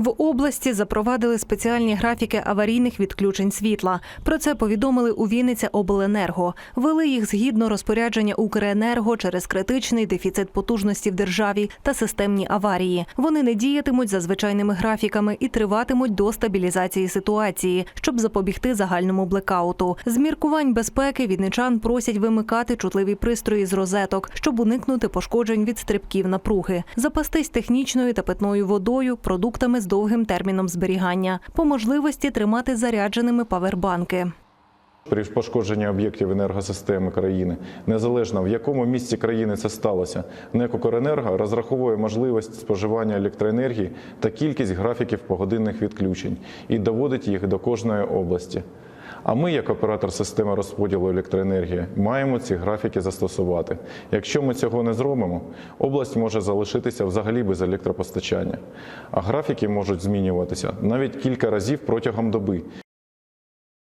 В області запровадили спеціальні графіки аварійних відключень світла. Про це повідомили у Вінниця Обленерго. Вели їх згідно розпорядження Укренерго через критичний дефіцит потужності в державі та системні аварії. Вони не діятимуть за звичайними графіками і триватимуть до стабілізації ситуації, щоб запобігти загальному блекауту. З міркувань безпеки вінничан просять вимикати чутливі пристрої з розеток, щоб уникнути пошкоджень від стрибків напруги, запастись технічною та питною водою, продуктами з довгим терміном зберігання, по можливості тримати зарядженими павербанки. При пошкодженні об'єктів енергосистеми країни, незалежно в якому місці країни це сталося, НЕК розраховує можливість споживання електроенергії та кількість графіків погодинних відключень і доводить їх до кожної області. А ми, як оператор системи розподілу електроенергії, маємо ці графіки застосувати. Якщо ми цього не зробимо, область може залишитися взагалі без електропостачання, а графіки можуть змінюватися навіть кілька разів протягом доби.